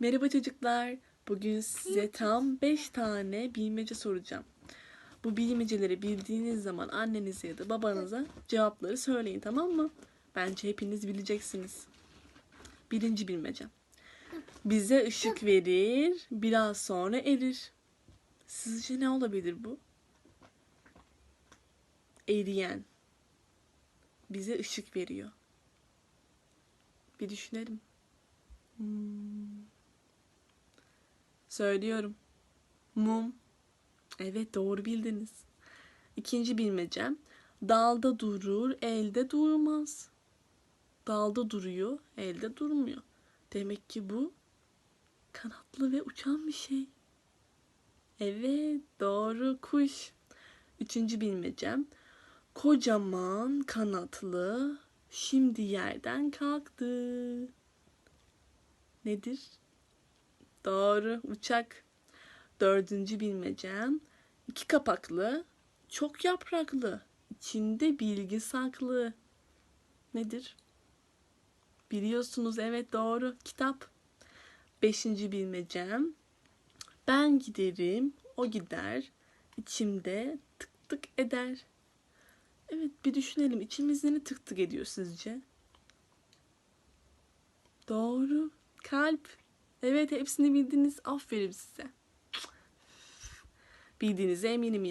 Merhaba çocuklar. Bugün size tam 5 tane bilmece soracağım. Bu bilmeceleri bildiğiniz zaman annenize ya da babanıza cevapları söyleyin tamam mı? Bence hepiniz bileceksiniz. Birinci bilmece. Bize ışık verir, biraz sonra erir. Sizce ne olabilir bu? Eriyen. Bize ışık veriyor. Bir düşünelim. Hmm. Söylüyorum. Mum. Evet doğru bildiniz. İkinci bilmecem. Dalda durur, elde durmaz. Dalda duruyor, elde durmuyor. Demek ki bu kanatlı ve uçan bir şey. Evet doğru kuş. Üçüncü bilmecem. Kocaman kanatlı şimdi yerden kalktı. Nedir? Doğru, uçak. Dördüncü bilmecem. İki kapaklı, çok yapraklı, içinde bilgi saklı. Nedir? Biliyorsunuz, evet doğru, kitap. Beşinci bilmecem. Ben giderim, o gider, içimde tık tık eder. Evet, bir düşünelim, içimizde ne tık tık ediyor sizce? Doğru, kalp. Evet hepsini bildiniz. Aferin size. Bildiğinize eminim ya.